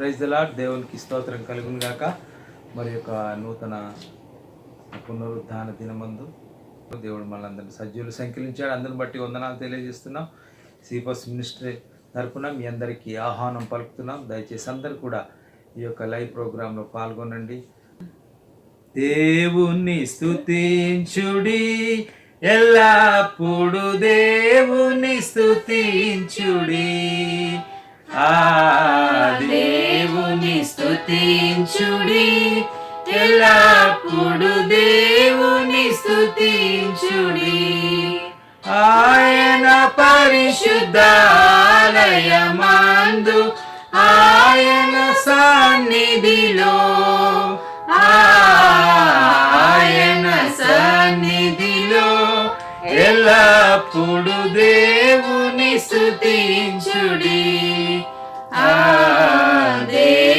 Praise దలా దేవునికి స్తోత్రం కలుగును గాక. మరి యొక్క నూతన పునరుద్ధాన దినమందు దేవుడు మనందరిని సజ్జులు సంకలించాడు అందరిని బట్టి వందనాలు తెలియజేస్తున్నాం. సిపస్ మినిస్ట్రీ తరపున మీ అందరికీ ఆహ్వానం పలుకుతున్నాం. దయచేసి అందరు కూడా ఈ యొక్క లైవ్ ప్రోగ్రాంలో పాల్గొనండి. దేవుని స్థుతించుడి ఎల్లప్పుడు దేవుని స్థుతించుడి ఆ దేవుని స్తుతించుడి. ఎల్లప్పుడు దేవుని స్తుతించుడి. ఆయన పరిశుద్ధాలయమందు ఆయన సన్నిధిలో. ఆయన సన్నిధిలో. ఎల్లప్పుడు దేవుని స్తుతించుడి. ఆ దేవు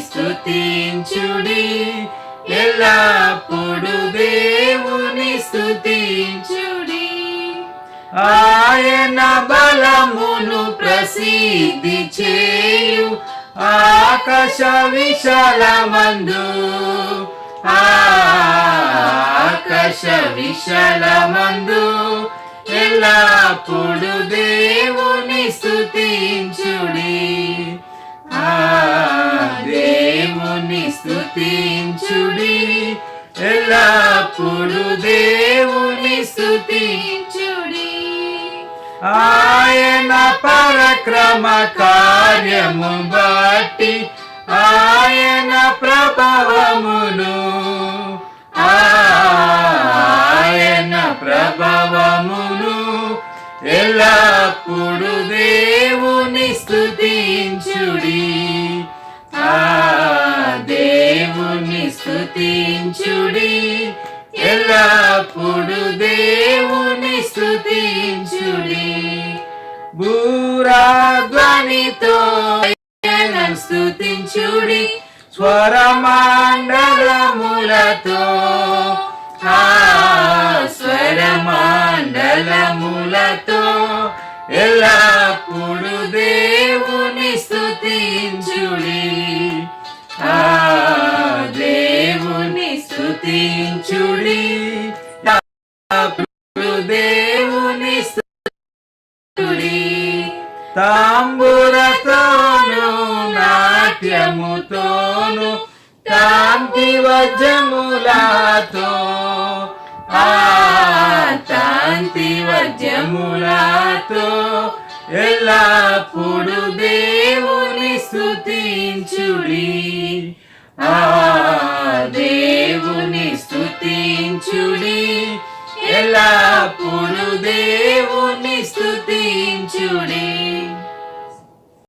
స్థుతించుడి ఎల్లప్పుడు దేవుని స్థుతించుడి ఆయన బలమును ప్రసిద్ధి చేయు. ఆకాశ విశాలమందు. ఆకాశ విశాలమందు. ఎల్లప్పుడు దేవుని స్థుతించు ఆయన పరక్రమ కార్యము బట్టి ఆయన ప్రభావమును. ఆయన ప్రభావమును ఎల్లప్పుడు దేవుని స్థుతించుడి ఆ దేవుని స్థుతించుడి ఎల్లప్పుడు కీర్తించుడి స్వరమాండలములతో. ఆ స్వరమాండలములతో ఎల్లప్పుడు దేవుని స్థుతించుడి ఆ దేవుని స్థుతించుడి దేవుని స్తుతించుడి. తాంబురతోను నాట్యముతోను కాంతి వజ్రములతో. ఆ కాంతి వజ్రములతో ఎల్లప్పుడు దేవుని స్థుతించుడి ఆ దేవుని స్థుతించుడి ఎల్లప్పుడు దేవుని